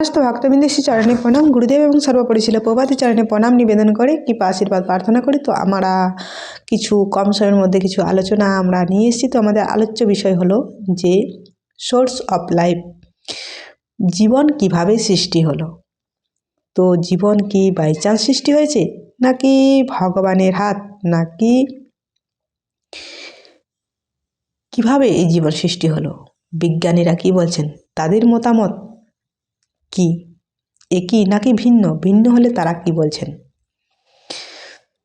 সমস্ত ভক্তবৃন্দের শ্রী চরণে প্রণাম। গুরুদেব এবং সর্বোপরি ছিল প্রভাতী চরণে প্রণাম, নিবেদন করে, কৃপা, আশীর্বাদ, প্রার্থনা করি। তো আমরা কিছু কম সময়ের মধ্যে কিছু আলোচনা আমরা নিয়ে এসেছি। তো আমাদের আলোচ্য বিষয় হলো যে সোর্স অফ লাইফ, জীবন কীভাবে সৃষ্টি হলো? তো জীবন কি বাই চান্স সৃষ্টি হয়েছে? নাকি ভগবানের হাত? নাকি কীভাবে এই জীবন সৃষ্টি হলো? বিজ্ঞানীরা কি বলছেন? তাদের মতামত কি? একই নাকি ভিন্ন? ভিন্ন হলে তারা কি বলছেন?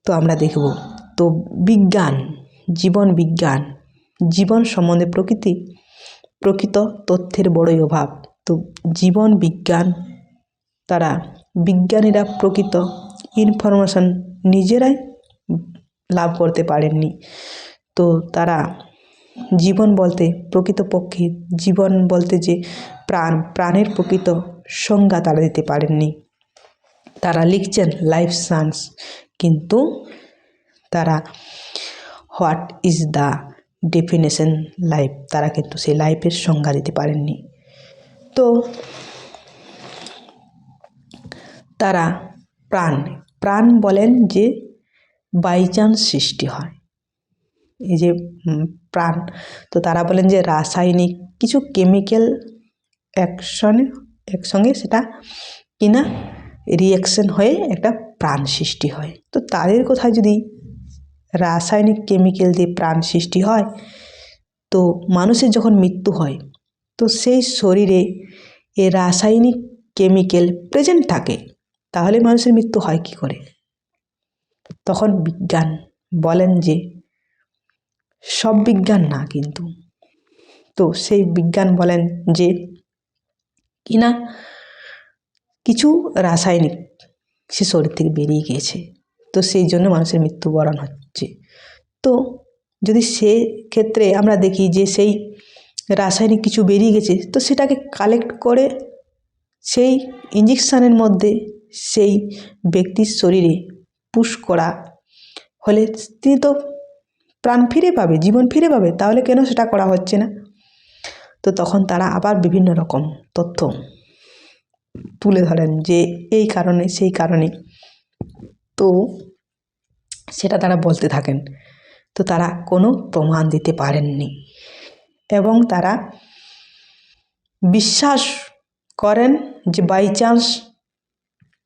তো আমরা দেখব। তো বিজ্ঞান, জীবন বিজ্ঞান, জীবন সম্বন্ধে প্রকৃতি, প্রকৃত তথ্যের বড়ই অভাব। তো জীবন বিজ্ঞান তারা, বিজ্ঞানীরা প্রকৃত ইনফরমেশন নিজেরাই লাভ করতে পারেননি। তো তারা জীবন বলতে প্রকৃতপক্ষে, জীবন বলতে যে প্রাণ, প্রাণের প্রকৃত সংজ্ঞা তারা দিতে পারেননি। তারা লিখছেন লাইফ সায়েন্স কিন্তু তারা what is the definition life তারা কিন্তু সেই লাইফের সংজ্ঞা দিতে পারেননি। তো তারা প্রাণ প্রাণ বলেন যে বাই চান্স সৃষ্টি হয়। এই যে প্রাণ, তো তারা বলেন যে রাসায়নিক কিছু কেমিক্যাল অ্যাকশনে একসঙ্গে সেটা কিনা রিয়াকশন হয়ে একটা প্রাণ সৃষ্টি হয়। তো তাদের কোথায় যদি রাসায়নিক কেমিক্যাল দিয়ে প্রাণ সৃষ্টি হয়, তো মানুষের যখন মৃত্যু হয়, তো সেই শরীরে এ রাসায়নিক কেমিক্যাল প্রেজেন্ট থাকে, তাহলে মানুষের মৃত্যু হয় কি করে? তখন বিজ্ঞান বলেন যে সব বিজ্ঞান না কিন্তু। তো সেই বিজ্ঞান বলেন যে কিনা কিছু রাসায়নিক সে শরীর থেকে বেরিয়ে গিয়েছে। তো সেই জন্য মানুষের মৃত্যুবরণ হচ্ছে। তো যদি সে ক্ষেত্রে আমরা দেখি যে সেই রাসায়নিক কিছু বেরিয়ে গেছে, তো সেটাকে কালেক্ট করে সেই ইঞ্জেকশানের মধ্যে সেই ব্যক্তির শরীরে পুশ করা হলে তিনি তো প্রাণ ফিরে পাবে, জীবন ফিরে পাবে, তাহলে কেন সেটা করা হচ্ছে না? তো তখন তারা আবার বিভিন্ন রকম তথ্য তুলে ধরেন যে এই কারণে, সেই কারণে। তো সেটা তারা বলতে থাকেন। তো তারা কোনো প্রমাণ দিতে পারেননি। এবং তারা বিশ্বাস করেন যে বাই চান্স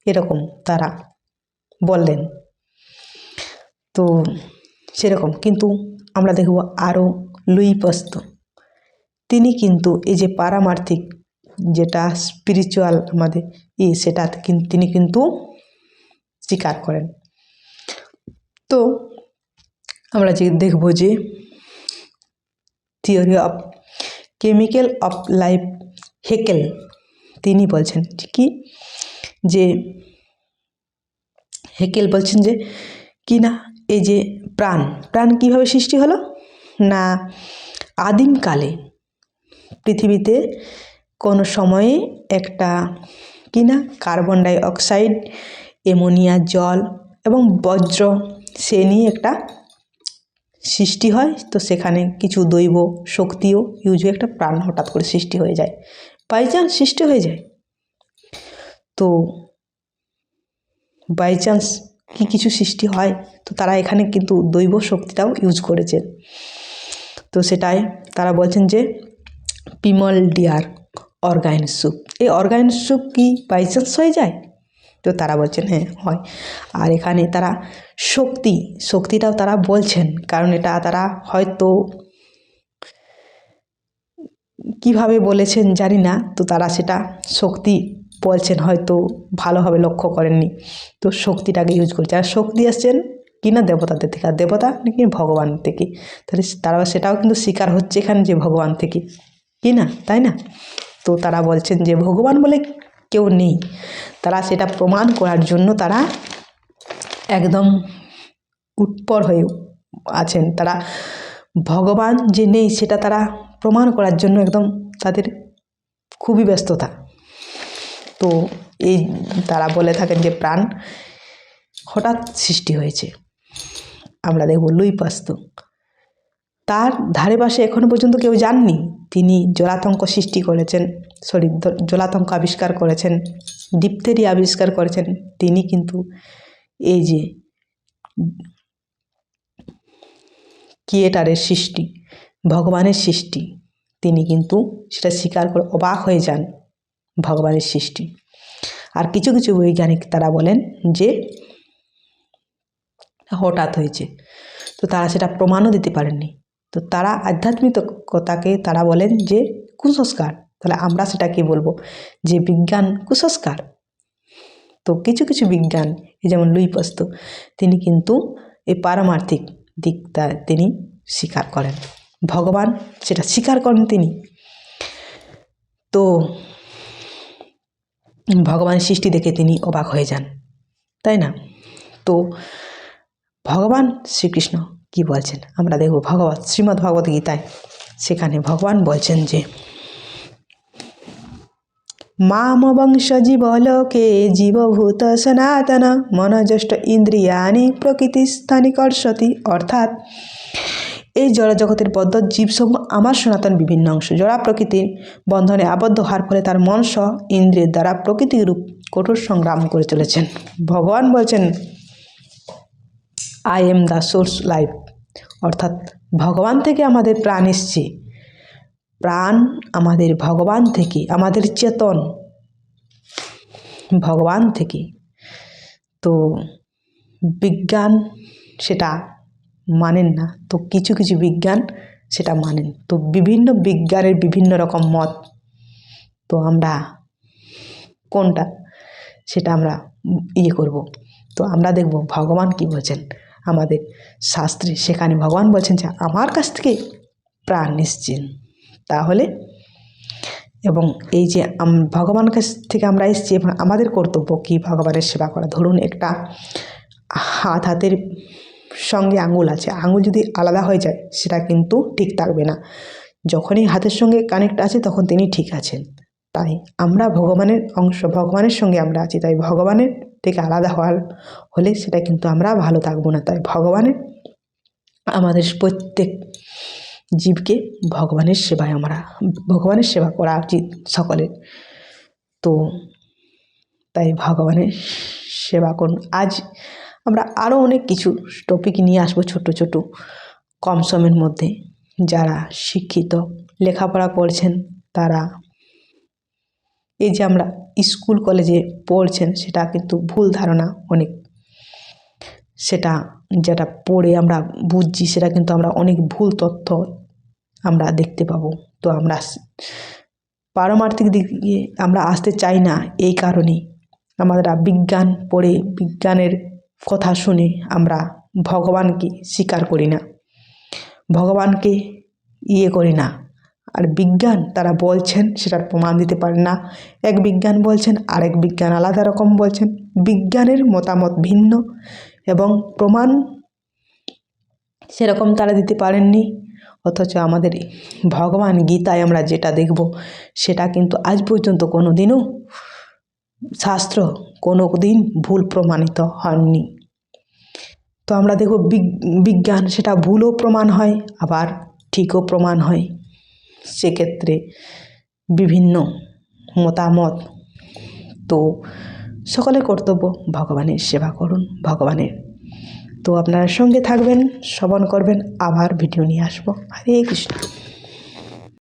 এরকম তারা বললেন। তো সেরকম। কিন্তু আমরা দেখব আরও লুই পস্ত তিনি কিন্তু এই যে পারামার্থিক যেটা স্পিরিচুয়াল আমাদের, ই সেটা তিনি কিন্তু স্বীকার করেন। তো আমরা যে দেখব যে theory of chemical of life Haeckel তিনি বলছেন কি? যে হেকেল বলছেন যে কি না, এই যে প্রাণ প্রাণ কীভাবে সৃষ্টি হলো? না আদিমকালে পৃথিবীতে কোনো সময়ে একটা কি না কার্বন ডাই অক্সাইড জল এবং বজ্র, সে নিয়ে একটা সৃষ্টি হয়। তো সেখানে কিছু দৈব শক্তিও ইউজ হয়ে একটা প্রাণ হঠাৎ করে সৃষ্টি হয়ে যায়। বাই চান্স সৃষ্টি হয়ে যায়। তো বাই চান্স কি কিছু সৃষ্টি হয়? তো তারা এখানে কিন্তু দৈব শক্তিটাও ইউজ করেছেন তো সেটাই তারা বলছেন যে পিমল ডিয়ার অর্গাইন স্যুপ। এই অর্গাইন স্যুপ কি বাই চান্স হয়ে যায়? তো তারা বলছেন হ্যাঁ হয়। আর এখানে তারা শক্তি, শক্তিটাও তারা বলছেন, কারণ এটা তারা হয়তো কীভাবে বলেছেন জানি না, তো তারা সেটা শক্তি বলছেন, হয়তো ভালোভাবে লক্ষ্য করেননি। তো শক্তিটাকে ইউজ করছে। আর শক্তি আসছেন কি না দেবতাদের থেকে? আর দেবতা নাকি ভগবান থেকে? তাহলে তারা সেটাও কিন্তু স্বীকার হচ্ছে এখানে যে ভগবান থেকে। কি না? তাই না? তো তারা বলছেন যে ভগবান বলে কেউ নেই। তারা সেটা প্রমাণ করার জন্য তারা একদম উৎপর হয়ে আছেন। তারা ভগবান যে নেই সেটা তারা প্রমাণ করার জন্য একদম তাদের খুবই ব্যস্ততা। তো এই তারা বলে থাকেন যে প্রাণ হঠাৎ সৃষ্টি হয়েছে। আমরা দেখব লুই পাস্ত তার ধারে পাশে এখনও পর্যন্ত কেউ যাননি। তিনি জলাতঙ্ক সৃষ্টি করেছেন সরি জলাতঙ্ক আবিষ্কার করেছেন ডিপথেরি আবিষ্কার করেছেন। তিনি কিন্তু এই যে ক্রিয়েটারের সৃষ্টি, ভগবানের সৃষ্টি, তিনি কিন্তু সেটা স্বীকার করে অবাক হয়ে যান ভগবানের সৃষ্টি। আর কিছু কিছু বৈজ্ঞানিক তারা বলেন যে হঠাৎ হয়েছে, তো তারা সেটা প্রমাণও দিতে পারেননি। তো তারা আধ্যাত্মিকতাকে তারা বলেন যে কুসংস্কার। তাহলে আমরা সেটা কি বলব যে বিজ্ঞান কুসংস্কার। তো কিছু কিছু বিজ্ঞান যেমন লুই পস্ত তিনি কিন্তু এই পারমার্থিক দিকটা তিনি স্বীকার করেন। ভগবান সেটা স্বীকার করেন তিনি। তো ভগবানের সৃষ্টি দেখে তিনি অবাক হয়ে যান, তাই না? তো ভগবান শ্রীকৃষ্ণ কি বলছেন? আমরা দেখব ভগবত, শ্রীমদ্ ভগবত গীতায়। সেখানে ভগবান বলছেন যে, মামবংশ জীবলোকে জীবভূত সনাতন মনজ্যষ্ট ইন্দ্রিয়ানি প্রকৃতিস্থানি কর্ষতি। অর্থাৎ, এই জড়জগতের বদ্ধ জীবসমূহ আমার সনাতন বিভিন্ন অংশ। জড়া প্রকৃতির বন্ধনে আবদ্ধ হওয়ার ফলে তার মন সহ ইন্দ্রিয়ের দ্বারা প্রকৃতির রূপ কঠোর সংগ্রাম করে চলেছেন। ভগবান বলছেন I am the source life অর্থাৎ ভগবান থেকে আমাদের প্রাণ এসছে। প্রাণ আমাদের ভগবান থেকে, আমাদের চেতন ভগবান থেকে। তো বিজ্ঞান সেটা মানেন না, তো কিছু কিছু বিজ্ঞান সেটা মানেন। তো বিভিন্ন বিজ্ঞানের বিভিন্ন রকম মত। তো আমরা কোনটা সেটা আমরা ইয়ে করব। তো আমরা দেখব ভগবান কি বলছেন। আমাদের শাস্ত্রে সেখানে ভগবান বলছেন যে আমার কাছ থেকে প্রাণ নিশ্চিন তাহলে এবং এই যে ভগবানের কাছ থেকে আমরা এসেছি এবং আমাদের কর্তব্য কি ভগবানের সেবা করা? ধরুন একটা হাত হাতের সঙ্গে আঙুল আছে, আঙুল যদি আলাদা হয়ে যায় সেটা কিন্তু ঠিক থাকবে না। যখনই হাতের সঙ্গে কানেক্ট আছে তখন তিনি ঠিক আছেন। তাই আমরা ভগবানের অংশ, ভগবানের সঙ্গে আমরা আছি, তাই ভগবানের থেকে আলাদা হওয়ার হলে সেটা কিন্তু আমরা ভালো থাকব না। তাই ভগবানের, আমাদের প্রত্যেক জীবকে ভগবানের সেবায় আমরা, ভগবানের সেবা করা উচিত সকলের। তো তাই ভগবানের সেবা করুন। আজ আমরা আরও অনেক কিছু টপিক নিয়ে আসব ছোট ছোট, কম সময়ের মধ্যে। যারা শিক্ষিত, লেখাপড়া করছেন, তারা, এই যে আমরা স্কুল কলেজে পড়ছেন, সেটা কিন্তু ভুল ধারণা অনেক। সেটা যেটা পড়ে আমরা বুঝছি, সেটা কিন্তু আমরা অনেক ভুল তথ্য আমরা দেখতে পাবো। তো আমরা পারমার্থিক দিকে আমরা আসতে চাই না এই কারণে আমরা বিজ্ঞান পড়ে, বিজ্ঞানের কথা শুনে আমরা ভগবানকে স্বীকার করি না। ভগবানকে ইয়ে করি না। আর বিজ্ঞান তারা বলছেন সেটার প্রমাণ দিতে পারেন না। এক বিজ্ঞান বলছেন, আরেক বিজ্ঞান আলাদা রকম বলছেন। বিজ্ঞানের মতামত ভিন্ন এবং প্রমাণ সেরকম তারা দিতে পারেননি। অথচ আমাদের ভগবান গীতায় আমরা যেটা দেখব, সেটা কিন্তু আজ পর্যন্ত কোনো দিনও শাস্ত্র কোনো দিন ভুল প্রমাণিত হয়নি তো আমরা দেখব বিজ্ঞান সেটা ভুলও প্রমাণ হয়, আবার ঠিকও প্রমাণ হয়। সেক্ষেত্রে বিভিন্ন মতামত। তো সকলে কর্তব্য ভগবানের সেবা করুন, ভগবানের। তো আপনারা সঙ্গে থাকবেন, শ্রবণ করবেন, আবার ভিডিও নিয়ে আসব। হরে কৃষ্ণ।